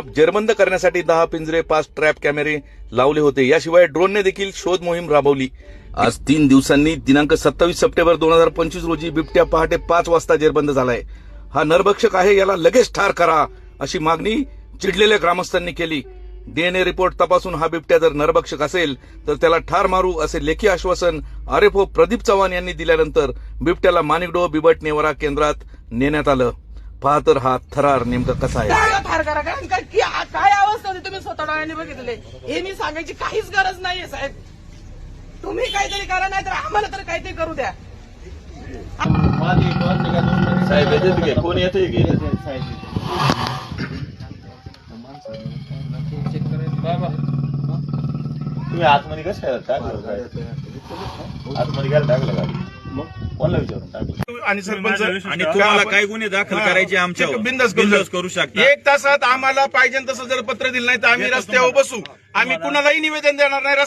बिबट्याला जेरबंद करण्यासाठी दहा पिंजरे पाच ट्रॅप कॅमेरे लावले होते. याशिवाय ड्रोनने देखील शोध मोहीम राबवली. आज तीन दिवसांनी दिनांक सत्तावीस सप्टेंबर दोन हजार पंचवीस रोजी बिबट्या पहाटे पाच वाजता जेरबंद झालाय. हा नरभक्षक आहे याला लगेच ठार करा अशी मागणी चिडलेल्या ग्रामस्थांनी केली. डीएनए रिपोर्ट तपासून हा बिबट्या जर नरभक्षक असेल तर त्याला ठार मारू असे लेखी आश्वासन आरेफो प्रदीप चव्हाण यांनी दिल्यानंतर बिबट्याला माणिकडो बिबट नेवरा केंद्रात नेण्यात आलं. पहा तर हा थरार नेमका कसा आहे? काय फार करा कारण काय की आ- काय अवस्था होती तुम्ही स्वतः डोळ्यांनी बघितले? हे मी सांगायची काहीच गरज नाहीये साहेब. तुम्ही काहीतरी करा नाही तर आम्हाला तर काहीतरी करू द्या. साहेब येते की? कोण येते की? तुम्ही आतमध्ये कसं काय टाकलं काय आतमध्ये काय टाकलं का कोणाला विचारून टाकलं आणि सरपंच आणि तुम्हाला काय गुन्हे दाखल करायचे आमच्या बिंदास करू करू शकता. एक तासात आम्हाला पाहिजे तसं जर पत्र दिलं नाही तर आम्ही रस्त्यावर बसू. आम्ही कुणालाही निवेदन देणार नाही.